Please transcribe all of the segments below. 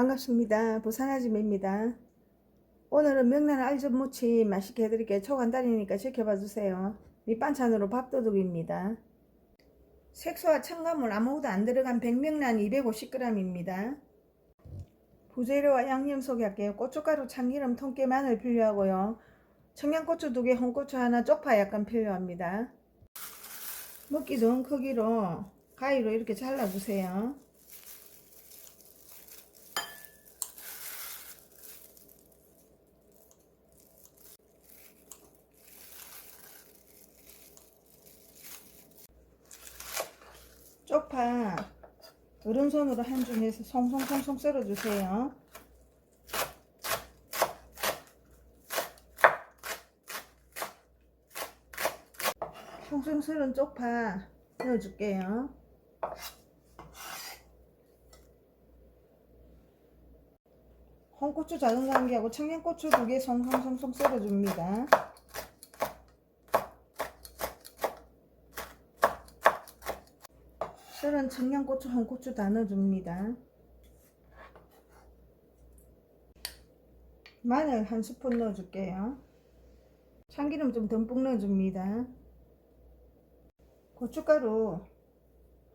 반갑습니다. 부산아줌입니다. 오늘은 명란 알젓 무침 맛있게 해드릴게요. 초간단이니까 지켜봐 주세요. 밑반찬으로 밥도둑입니다. 색소와 첨가물 아무것도 안 들어간 백명란 250g입니다. 부재료와 양념 소개할게요. 고춧가루, 참기름, 통깨, 마늘 필요하고요. 청양고추 2개, 홍고추 하나, 쪽파 약간 필요합니다. 먹기 좋은 크기로 가위로 이렇게 잘라주세요. 쪽파 오른손으로 한 줌에서 송송송송 썰어주세요. 송송 썰은 쪽파 넣어줄게요. 홍고추 작은 개하고 청양고추 두 개 송송송송 썰어줍니다. 썰은 청양고추, 홍고추 다 넣어줍니다. 마늘 한 스푼 넣어줄게요. 참기름 좀 듬뿍 넣어줍니다. 고춧가루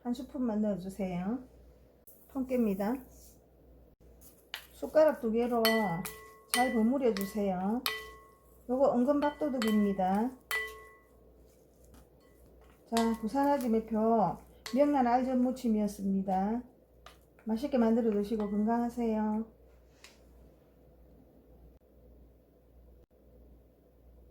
한 스푼만 넣어주세요. 통깨입니다. 숟가락 두 개로 잘 버무려 주세요. 요거 은근 밥도둑입니다. 자, 부산아지 매표 명란 알전 무침이었습니다. 맛있게 만들어 드시고 건강하세요.